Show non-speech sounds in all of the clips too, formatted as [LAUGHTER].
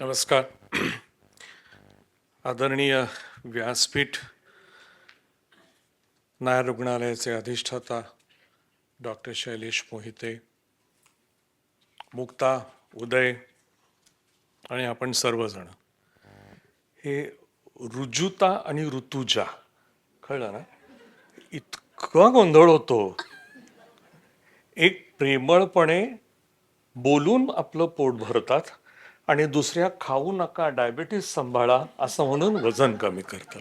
नमस्कार. आदरणीय व्यासपीठ नायर रुग्णालयाचे अधिष्ठाता डॉक्टर शैलेश मोहिते मुक्ता उदय आणि आपण सर्वजण. हे रुजुता आणि ऋतुजा कळलं ना? इतका गोंधळ होतो. एक प्रेमळपणे बोलून आपलं पोट भरतात. आणि दुसऱ्या खाऊ नका डायबिटीस सांभाळा असं म्हणून वजन कमी करतात.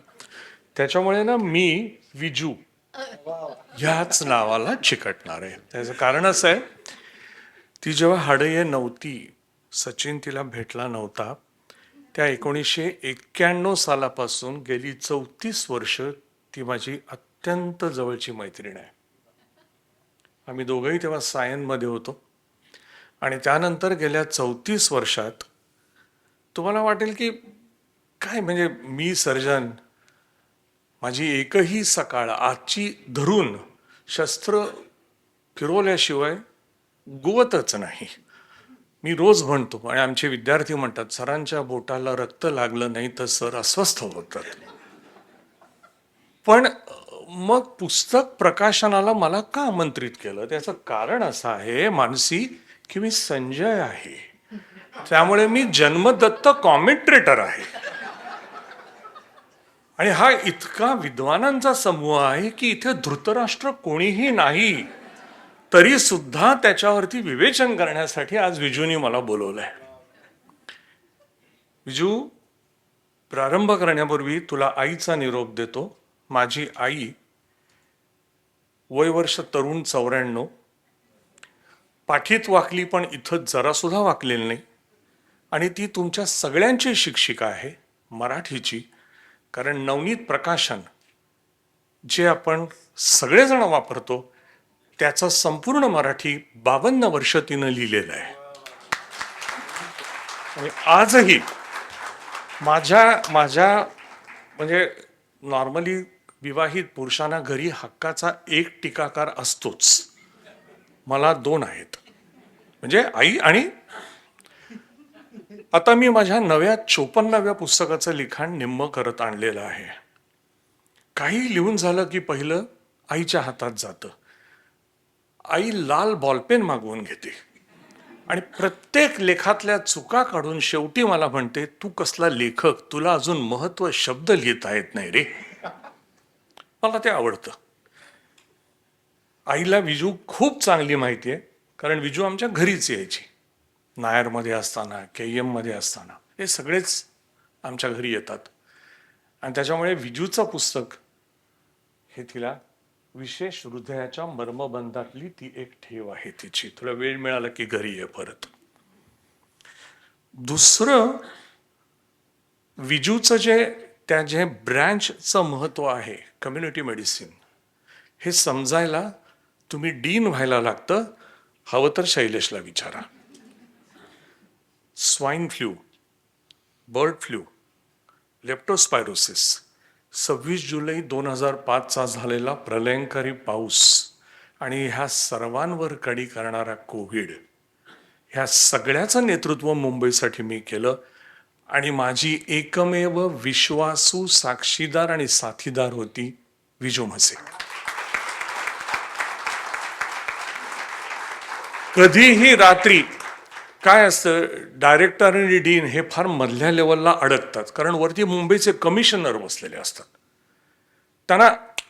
त्याच्यामुळे ना मी विजू ह्याच नावाला चिकटणार आहे. त्याचं कारण असं आहे ती जेव्हा हाडये नव्हती सचिन तिला भेटला नव्हता त्या एकोणीसशे एक्क्याण्णव सालापासून गेली चौतीस वर्ष ती माझी अत्यंत जवळची मैत्रीण आहे. आम्ही दोघंही तेव्हा सायनमध्ये होतो. आणि त्यानंतर गेल्या चौतीस वर्षात तुम्हाला वाटेल की काय म्हणजे मी सर्जन माझी एकही सकाळ आजची धरून शस्त्र फिरवल्याशिवाय गुवतच नाही. मी रोज म्हणतो आणि आमचे विद्यार्थी म्हणतात सरांच्या बोटाला रक्त लागलं नाही तर सर अस्वस्थ होतात. पण मग पुस्तक प्रकाशनाला मला का आमंत्रित केलं? त्याचं कारण असं आहे मानसी की मी संजय आहे. त्यामुळे मी जन्मदत्त कॉमेंट्रेटर आहे. आणि हा इतका विद्वानांचा समूह आहे की इथे धृतराष्ट्र कोणीही नाही तरी सुद्धा त्याच्यावरती विवेचन करण्यासाठी आज विजूनी मला बोलवलंय. विजू प्रारंभ करण्यापूर्वी तुला आईचा निरोप देतो. माझी आई वय वर्ष तरुण चौऱ्याण्णव. पाठीत वाकली पण इथं जरासुद्धा वाकलेली नाही. आणि ती तुमच्या सगळ्यांची शिक्षिका आहे मराठीची. कारण नवनीत प्रकाशन जे आपण सगळेजण वापरतो त्याचं संपूर्ण मराठी बावन्न वर्ष तिनं लिहिलेलं आहे. आणि आजही माझ्या माझ्या म्हणजे नॉर्मली विवाहित पुरुषांना घरी हक्काचा एक टीकाकार असतोच. मला दोन आहेत. म्हणजे आई आणि आता मी माझ्या नव्या चोपन्नाव्या पुस्तकाचं लिखाण निम्म करत आणलेलं आहे. काही लिहून झालं की पहिलं आईच्या हातात जातं. आई लाल बॉलपेन मागवून घेते. आणि प्रत्येक लेखातल्या चुका काढून शेवटी मला म्हणते तू कसला लेखक? तुला अजून महत्त्व शब्द लिहिता येत नाही रे. मला ते आवडतं. आईला विजू खूप चांगली माहिती आहे कारण विजू आमच्या घरीच यायची. नायरमध्ये असताना के एममध्ये असताना हे सगळेच आमच्या घरी येतात. आणि त्याच्यामुळे विजूचं पुस्तक हे तिला विशेष हृदयाच्या मर्मबंधातली ती एक ठेव आहे तिची. थोडा वेळ मिळाला की घरी ये परत. दुसरं विजूचं जे त्या जे ब्रँचचं महत्त्व आहे कम्युनिटी मेडिसिन हे समजायला तुम्ही डीन व्हायला लागतं हवं तर शैलेशला विचारा. Swine flu bird flu leptospirosis सव्वीस जुलै दोन हजार पाचचा झालेला प्रलयंकारी पाऊस आणि ह्या सर्वांवर कडी करणारा कोविड. ह्या सगळ्याचं नेतृत्व मुंबईसाठी मी केलं आणि माझी एकमेव विश्वासू साक्षीदार आणि साथीदार होती विजू म्हसे. कधीही रात्री काय असतं? डायरेक्टर आणि डीन हे फार मधल्या लेवलला अडकतात. कारण वरती मुंबईचे कमिशनर बसलेले असतात. त्यांना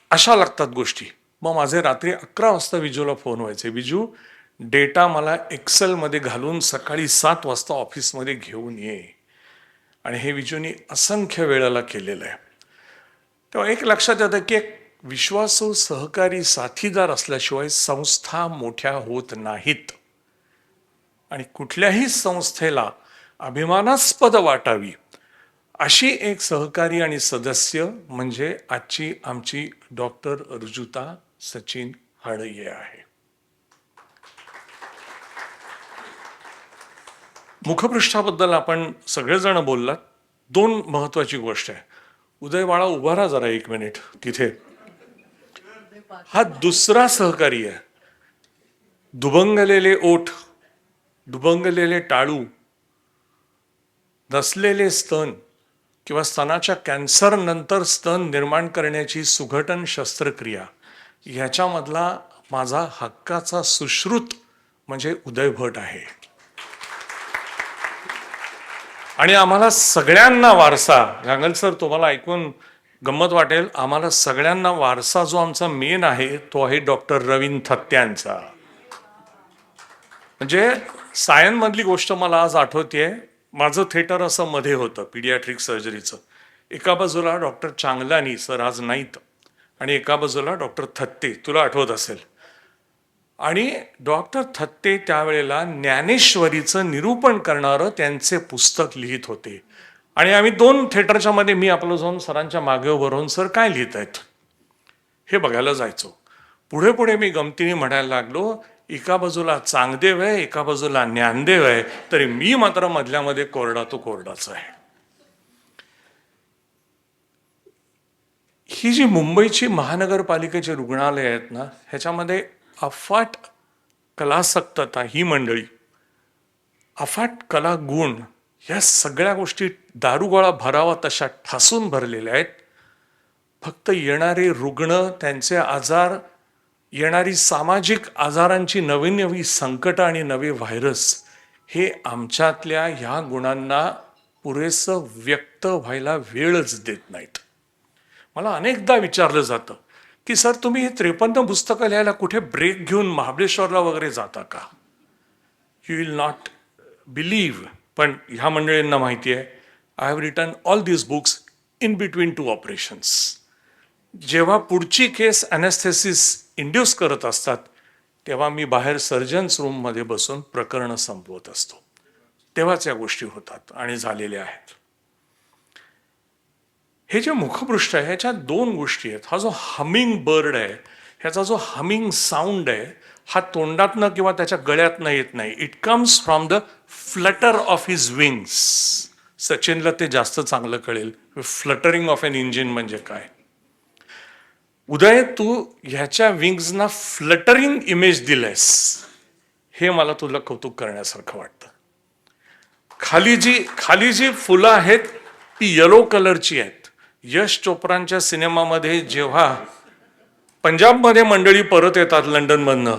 अशा लागतात गोष्टी. मग माझे रात्री अकरा वाजता विजूला फोन व्हायचे विजू डेटा मला एक्सेलमध्ये घालून सकाळी सात वाजता ऑफिसमध्ये घेऊन ये. आणि हे विजूनी असंख्य वेळेला केलेलं आहे. तेव्हा एक लक्षात येतं की एक विश्वासू सहकारी साथीदार असल्याशिवाय संस्था मोठ्या होत नाहीत. आणि कुठल्याही संस्थेला अभिमानास्पद वाटावी अशी एक सहकारी आणि सदस्य म्हणजे आजची आमची डॉक्टर रुजुता सचिन हाडये आहे. मुखपृष्ठाबद्दल आपण सगळेजण बोललात. दोन महत्वाची गोष्ट आहे. उदय बाळा उभा राहा जरा एक मिनिट तिथे. हा दुसरा सहकारी आहे. दुभंगलेले ओठ डुबंगलेले टाळू नसलेले स्तन किंवा स्तनाच्या कॅन्सर नंतर स्तन निर्माण करण्याची सुघटन शस्त्रक्रिया ह्याच्यामधला माझा हक्काचा सुश्रुत म्हणजे उदय भट आहे. आणि आम्हाला सगळ्यांना वारसा गांगल सर तुम्हाला ऐकून गंमत वाटेल आम्हाला सगळ्यांना वारसा जो आमचा मेन आहे तो आहे डॉक्टर रवीन थत्त्यांचा म्हणजे सायनमधली गोष्ट मला आज आठवते माझं थिएटर असं मध्ये होतं पिडियाट्रिक सर्जरीचं. एका बाजूला डॉक्टर चांगलानी सर आज नाहीत. आणि एका बाजूला डॉक्टर थत्ते तुला आठवत असेल. आणि डॉक्टर थत्ते त्यावेळेला ज्ञानेश्वरीचं निरूपण करणारं त्यांचे पुस्तक लिहित होते. आणि आम्ही दोन थिएटरच्या मध्ये मी आपलं जाऊन सरांच्या मागे उभं राहून सर काय लिहित आहेत हे बघायला जायचो. पुढे पुढे मी गमतीने म्हणायला लागलो एका बाजूला चांगदेव आहे एका बाजूला ज्ञानदेव आहे तरी मी मात्र मधल्यामध्ये कोरडा तो कोरडाच आहे. ही जी मुंबईची महानगरपालिकेची रुग्णालय आहेत ना ह्याच्यामध्ये अफाट कलासक्तता ही मंडळी अफाट कला गुण ह्या सगळ्या गोष्टी दारुगोळा भरावा तशा ठासून भरलेल्या आहेत. फक्त येणारे रुग्ण त्यांचे आजार येणारी सामाजिक आजारांची नवीन नवी संकटं आणि नवे व्हायरस हे आमच्यातल्या ह्या गुणांना पुरेसं व्यक्त व्हायला वेळच देत नाहीत. मला अनेकदा विचारलं जातं की सर तुम्ही हे त्रेपन्न पुस्तकं लिहायला कुठे ब्रेक घेऊन महाबळेश्वरला वगैरे जाता का? यू विल नॉट बिलीव्ह पण ह्या मंडळींना माहिती आहे I have return all these books in between two operations जेव्हा पुढची केस अनेस्थेसिस इंड्यूस करत असतात तेव्हा मी बाहेर सर्जन्स रूममध्ये बसून प्रकरणं संपवत असतो. तेव्हाच या गोष्टी होतात आणि झालेल्या आहेत. हे जे मुखपृष्ठ आहे ह्याच्यात दोन गोष्टी आहेत. हा जो हमिंग बर्ड आहे ह्याचा जो हमिंग साऊंड आहे हा तोंडातनं किंवा त्याच्या गळ्यातनं येत नाही. It comes from the flutter of his wings सचिनला ते जास्त चांगलं कळेल. फ्लटरिंग ऑफ एन इंजिन म्हणजे काय? उदय तू ह्याच्या विंग्सना फ्लटरिंग इमेज दिलंयस. हे मला तुला कौतुक करण्यासारखं वाटतं. खाली जी खाली जी फुलं आहेत ती येलो कलरची आहेत. यश चोप्रांच्या सिनेमामध्ये जेव्हा पंजाबमध्ये मंडळी परत येतात लंडनमधनं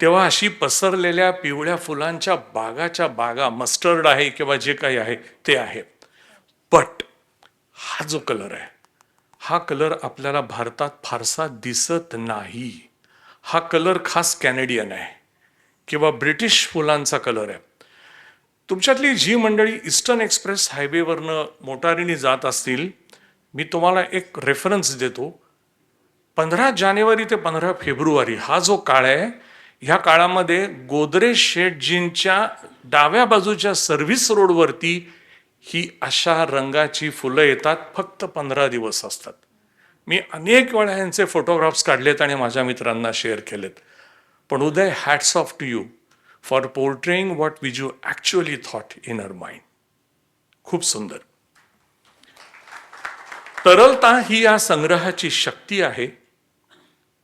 तेव्हा अशी पसरलेल्या पिवळ्या फुलांच्या बागाच्या बागा मस्टर्ड आहे किंवा जे काही आहे ते आहे. बट हा जो कलर आहे हा कलर आपल्याला भारतात फारसा दिसत नाही. हा कलर खास कॅनेडियन आहे किंवा ब्रिटिश फुलांचा कलर आहे. तुमच्यातली जी मंडळी ईस्टर्न एक्सप्रेस हायवेवरनं मोटारीने जात असतील मी तुम्हाला एक रेफरन्स देतो. पंधरा जानेवारी ते पंधरा फेब्रुवारी हा जो काळ आहे ह्या काळामध्ये गोदरेज शेटजींच्या डाव्या बाजूच्या सर्व्हिस रोडवरती ही अशा रंगाची फुलं येतात फक्त पंधरा दिवस असतात. मी अनेक वेळा यांचे फोटोग्राफ्स काढलेत आणि माझ्या मित्रांना शेअर केलेत. पण Uday hats off to you for portraying what was you actually thought in our mind खूप सुंदर. तरलता ही या संग्रहाची शक्ती आहे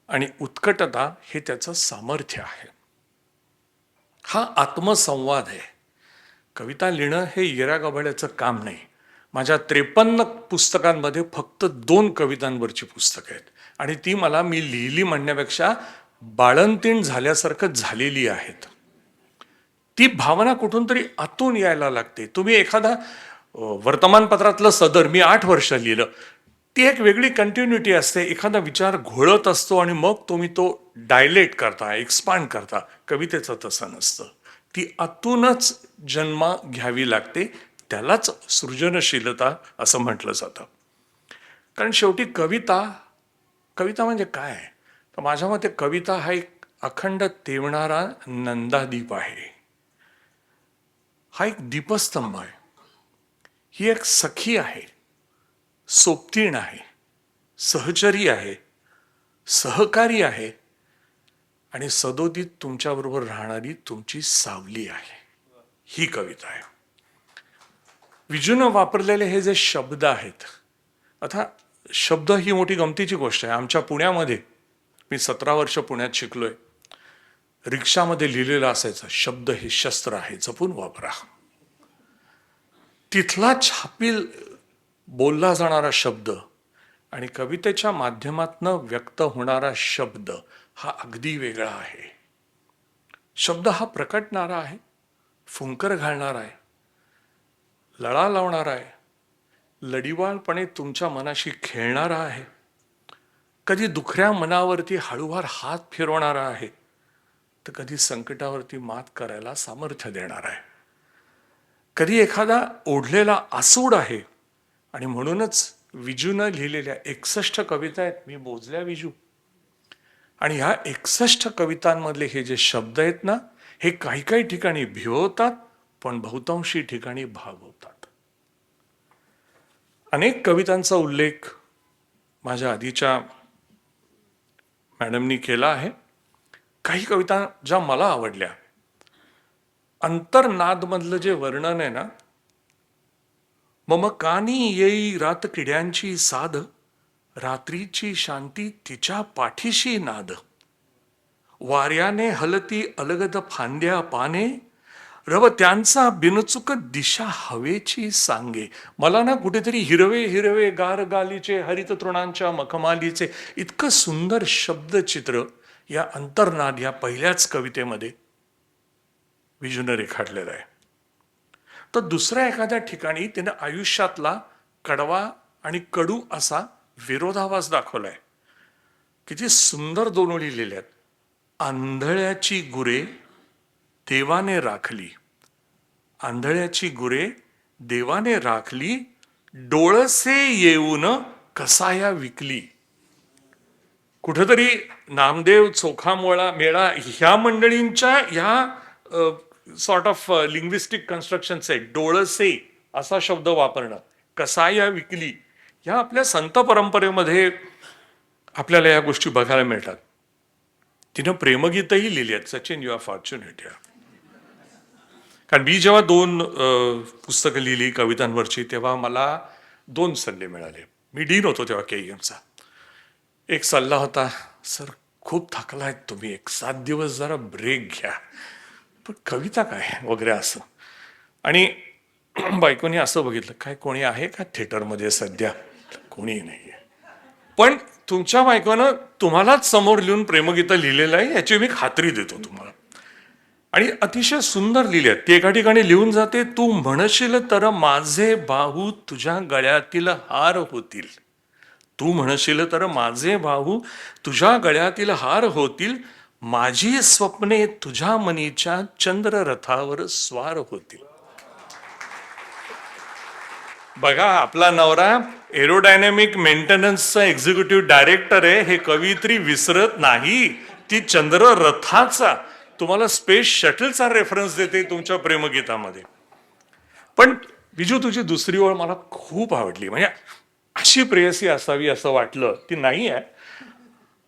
आणि उत्कटता हे त्याचं सामर्थ्य आहे. हा आत्मसंवाद आहे. कविता लिहिणं हे येऱ्या गाभाड्याचं काम नाही. माझ्या त्रेपन्न पुस्तकांमध्ये फक्त दोन कवितांवरची पुस्तकं आहेत. आणि ती मला मी लिहिली म्हणण्यापेक्षा बाळंतीण झाल्यासारखं झालेली आहेत. ती भावना कुठून तरी आतून यायला लागते. तुम्ही एखादा वर्तमानपत्रातलं सदर मी आठ वर्ष लिहिलं. ती एक वेगळी कंटिन्युटी असते. एखादा विचार घोळत असतो आणि मग तुम्ही तो डायलेट करता एक्सपांड करता. कवितेचं तसं नसतं. ती आतूनच जन्मा घ्यावी लागते त्यालाच सृजनशीलता असं म्हटलं जातं. कारण शेवटी कविता कविता म्हणजे काय? तर माझ्या मते कविता हा एक अखंड तेवणारा नंदादीप आहे. हा एक दीपस्तंभ आहे. ही एक सखी आहे. सोबतीण आहे. सहचरी आहे. सहकारी आहे. आणि सदोदित तुमच्याबरोबर राहणारी तुमची सावली आहे. ही कविता आहे. विजूनं वापरलेले हे जे शब्द आहेत आता शब्द ही मोठी गमतीची गोष्ट आहे. आमच्या पुण्यामध्ये मी सतरा वर्ष पुण्यात शिकलोय. रिक्षामध्ये लिहिलेलं असायचं शब्द हे शस्त्र आहे जपून वापरा. तिथला छापील बोलला जाणारा शब्द आणि कवितेच्या माध्यमातनं व्यक्त होणारा शब्द हा अगदी वेगळा आहे. शब्द हा प्रकटणारा आहे फुंकर घालणारा आहे लळा लावणारा आहे लडीवाळपणे तुमच्या मनाशी खेळणारा आहे. कधी दुखऱ्या मनावरती हळूवार हात फिरवणारा आहे तर कधी संकटावरती मात करायला सामर्थ्य देणार आहे. कधी एखादा ओढलेला आसूड आहे आणि म्हणूनच विजूनं लिहिलेल्या एकसष्ट कविता आहेत मी बोजल्या विजू. आणि ह्या एकसष्ट कवितांमधले हे जे शब्द आहेत ना हे काही काही ठिकाणी भिवतात पण बहुतांशी ठिकाणी भागवतात. अनेक कवितांचा उल्लेख माझ्या आधीच्या मॅडमनी केला आहे. काही कविता ज्या मला आवडल्या. अंतर्नादमधलं जे वर्णन आहे ना मम कानी येई रात किड्यांची साध रात्रीची शांती तिच्या पाठीशी नाद. वाऱ्याने हलती अलगद फांद्या पाने रव त्यांचा बिनचुक दिशा हवेची सांगे. मला ना कुठेतरी हिरवे हिरवे गार गालीचे हरित तृणांच्या मखमालीचे इतकं सुंदर शब्दचित्र या अंतर्नाद या पहिल्याच कवितेमध्ये विजून रेखाटलेलं आहे. तर दुसऱ्या एखाद्या ठिकाणी तिनं आयुष्यातला कडवा आणि कडू असा विरोधाभास दाखवलाय. किती सुंदर दोन ओळी लिहिल्यात आंधळ्याची गुरे देवाने राखली. आंधळ्याची गुरे देवाने राखली डोळसे येऊन कसाया विकली. कुठंतरी नामदेव चोखामोळा मेळा ह्या मंडळींच्या ह्या सॉर्ट ऑफ लिंग्विस्टिक कन्स्ट्रक्शन्स डोळसे असा शब्द वापरणं. कसाया विकली ह्या आपल्या संत परंपरेमध्ये आपल्याला या गोष्टी बघायला मिळतात. तिनं प्रेमगीतही लिहिली आहेत सचिन यू आर फॉर्च्युनेट या कारण मी जेव्हा दोन पुस्तकं लिहिली कवितांवरची तेव्हा मला दोन सल्ले मिळाले. मी डीन होतो तेव्हा के एमचा एक सल्ला होता सर खूप थकलायत तुम्ही एक सात दिवस जरा ब्रेक घ्या. पण कविता काय? वगैरे असं. आणि [CLEARS THROAT] बायकोनी असं बघितलं काय कोणी आहे का थिएटरमध्ये सध्या? कोणी नाही पण तुमच्या बायकोनं तुम्हालाच समोर लिहून प्रेमगीतं लिहिलेलं आहे याची मी खात्री देतो तुम्हाला. आणि अतिशय सुंदर लिहिले आहेत. ती एका ठिकाणी लिहून जाते तू म्हणशील तर माझे बाहू तुझ्या गळ्यातील हार होतील. तू म्हणशील तर माझे बाहू तुझ्या गळ्यातील हार होतील. माझी स्वप्ने तुझ्या मनीच्या चंद्ररथावर स्वार होतील. बघा आपला नवरा एरोडायनॅमिक मेंटेनन्सचा एक्झिक्युटिव्ह डायरेक्टर आहे. हे कवित्री विसरत नाही. ती चंद्र रथाचा तुम्हाला स्पेस शटलचा रेफरन्स देते तुमच्या प्रेमगीतामध्ये. पण बिजू तुझी दुसरी ओळ मला खूप आवडली. म्हणजे अशी प्रेयसी असावी असं वाटलं. ती नाही आहे.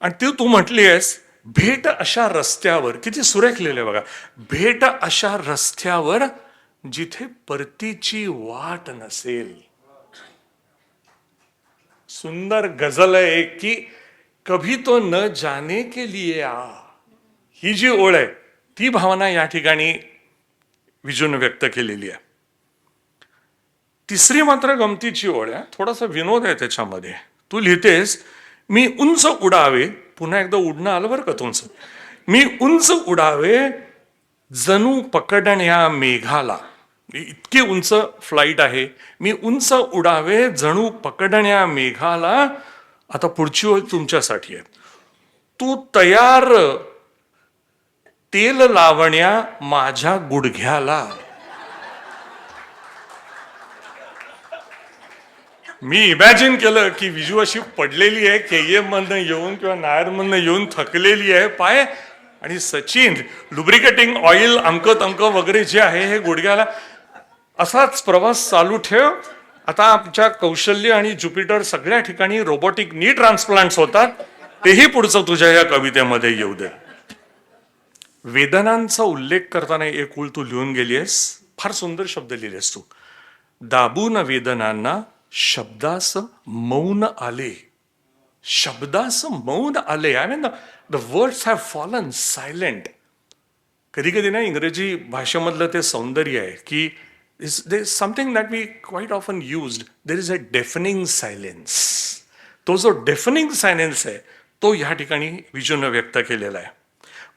आणि ती तू म्हटली आहेस भेट अशा रस्त्यावर किती सुरेखलेले बघा. भेट अशा रस्त्यावर जिथे परतीची वाट नसेल. सुंदर गझल आहे की कभी तो न जाने के लिए आ. ही जी ओळ आहे ती भावना या ठिकाणी विजून व्यक्त केलेली आहे. तिसरी मात्र गमतीची ओळ आहे थोडासा विनोद आहे त्याच्यामध्ये. तू लिहितेस मी उंच उडावे पुन्हा एकदा उडणं आलं बरं का तुमचं? मी उंच उडावे जणू पकडण्या मेघाला. इतकी उंच फ्लाईट आहे. मी उंच उडावे जणू पकडण्या मेघाला. आता पुढची ओळ तुमच्यासाठी आहे. तू तयार तेल लावण्या माझ्या गुडघ्याला. मी इमॅजिन केलं की विजू अशी पडलेली आहे केएम मधनं येऊन किंवा नायर मधनं येऊन थकलेली आहे. पाय आणि सचिन लुब्रिकेटिंग ऑइल अंक तंक वगैरे जे आहे हे गुडघ्याला असाच प्रवास चालू ठेव. आता आमच्या कौशल्य आणि ज्युपिटर सगळ्या ठिकाणी रोबोटिक नी ट्रान्सप्लांट्स होतात. तेही पुढचं तुझ्या या कवितेमध्ये येऊ दे. वेदनांचा उल्लेख करताना एक उल तू लिहून गेली आहेस. फार सुंदर शब्द लिहिलेस तू. दाबून वेदनांना शब्दास मौन आले. शब्दाचं मौन आले I mean the words have fallen silent कधी कधी ना इंग्रजी भाषेमधलं ते सौंदर्य आहे की is there something that we quite often used there is a deafening silence तो जो डेफनिंग सायलेन्स आहे तो ह्या ठिकाणी विजूनं व्यक्त केलेला आहे.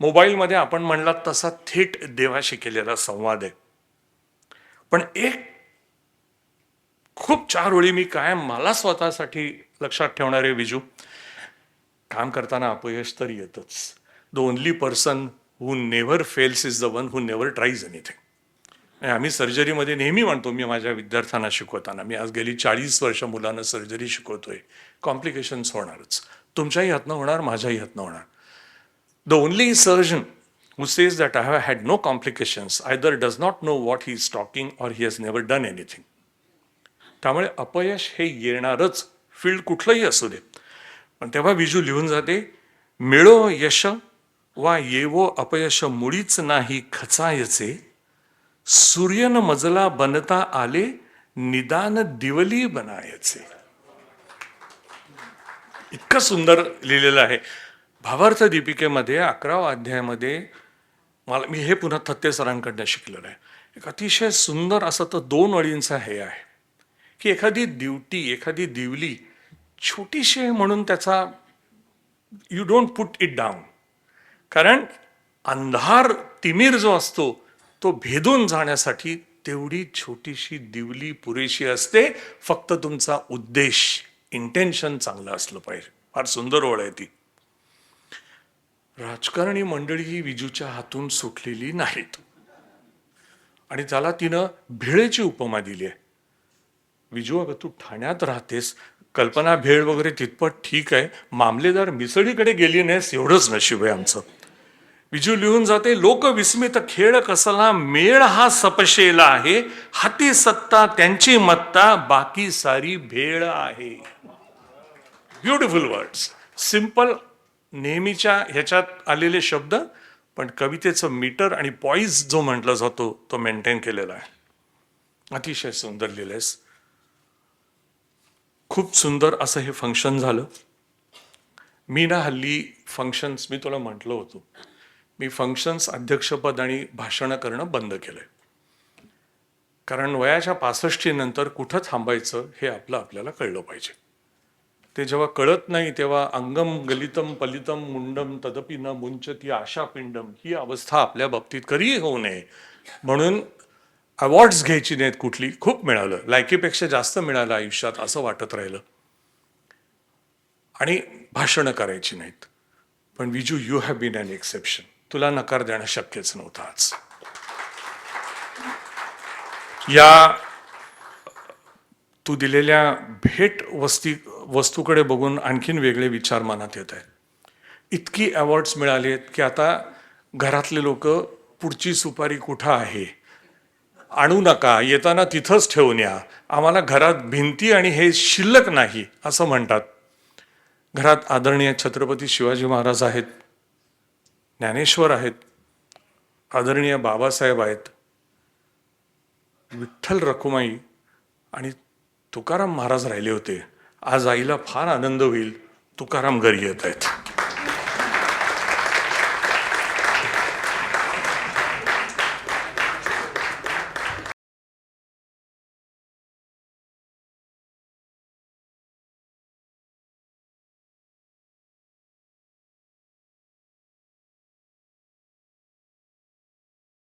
मोबाईलमध्ये आपण म्हणलात तसा थेट देवाशी केलेला संवाद आहे. पण एक खूप चार ओळी मी कायम मला स्वतःसाठी लक्षात ठेवणारे विजू. काम करताना अपयश तर येतच. The only person who never fails is the one who never tries anything आणि आम्ही सर्जरीमध्ये नेहमी म्हणतो मी माझ्या विद्यार्थ्यांना शिकवताना. मी आज गेली चाळीस वर्ष मुलांना सर्जरी शिकवतोय. कॉम्प्लिकेशन्स होणारच. तुमच्याही हातनं होणार माझ्याही हातनं होणार. The only surgeon who says that I have had no complications either does not know what he is talking or he has never done anything त्यामुळे अपयश हे येणारच. फील्ड कुठलंही असू दे. पण तेव्हा विजू लिहून जाते मिळो यश वा येवो अपयश मुळीच नाही खचायचे. सूर्यन मजला बनता आले निदान दिवली बनायचे. इतकं सुंदर लिहिलेलं आहे. भावार्थ दीपिकेमध्ये अकरावा अध्यायामध्ये मला मी हे पुन्हा थत्ते सरांकडनं शिकलेलं आहे. एक अतिशय सुंदर असं तर दोन अळींचा हे आहे. की एखादी दिवटी एखादी दिवली छोटीशी आहे म्हणून त्याचा you don't put it down कारण अंधार तिमीर जो असतो तो भेदून जाण्यासाठी तेवढी छोटीशी दिवली पुरेशी असते. फक्त तुमचा उद्देश इंटेन्शन चांगलं असलं पाहिजे. फार सुंदर ओळ आहे ती. राजकारणी मंडळी ही विजूच्या हातून सुटलेली नाहीत. आणि त्याला तिनं भिळेची उपमा दिली आहे. विजू अगं तू ठाण्यात राहतेस. कल्पना भेळ वगैरे तितपत ठीक आहे. मामलेदार मिसळीकडे गेली नाहीस एवढंच नशीब आहे आमचं. विजू लिहून जाते लोक विस्मित खेळ कसला मेळ हा सपशेला आहे. हाती सत्ता त्यांची मत्ता बाकी सारी भेळ आहे. ब्युटिफुल वर्ड्स सिंपल नेहमीच्या ह्याच्यात आलेले शब्द पण कवितेचं मीटर आणि पॉईज जो म्हटला जातो तो मेंटेन केलेला आहे. अतिशय सुंदर लिहिलंयस. खूप सुंदर असं हे फंक्शन झालं. मी ना हल्ली फंक्शन्स मी तुला म्हटलं होतो मी फंक्शन्स अध्यक्षपद आणि भाषणं करणं बंद केलंय. कारण वयाच्या पासष्टी नंतर कुठं थांबायचं हे आपलं आपल्याला कळलं पाहिजे. ते जेव्हा कळत नाही तेव्हा अंगम गलितम पलितम मुंडम तदपि न मुंचती आशा पिंडम ही अवस्था आपल्या बाबतीत कधीही होऊ नये. म्हणून अवॉर्ड्स घ्यायची नाहीत कुठली खूप मिळालं. लायकीपेक्षा जास्त मिळालं आयुष्यात असं वाटत राहिलं. आणि भाषणं करायची नाहीत. पण Viju you have been an exception तुला नकार देणं शक्यच नव्हतं आज. या तू दिलेल्या भेट वस्ती वस्तूकडे बघून आणखीन वेगळे विचार मनात येत आहेत. इतकी अवॉर्ड्स मिळाले आहेत की आता घरातले लोक पुढची सुपारी कुठं आहे? आणू नका येताना तिथंच ठेवून या. आम्हाला घरात भिंती आणि हे शिल्लक नाही असं म्हणतात. घरात आदरणीय छत्रपती शिवाजी महाराज आहेत ज्ञानेश्वर आहेत आदरणीय बाबासाहेब आहेत विठ्ठल रखुमाई आणि तुकाराम महाराज राहिले होते. आज आईला फार आनंद होईल तुकाराम घरी येत आहेत.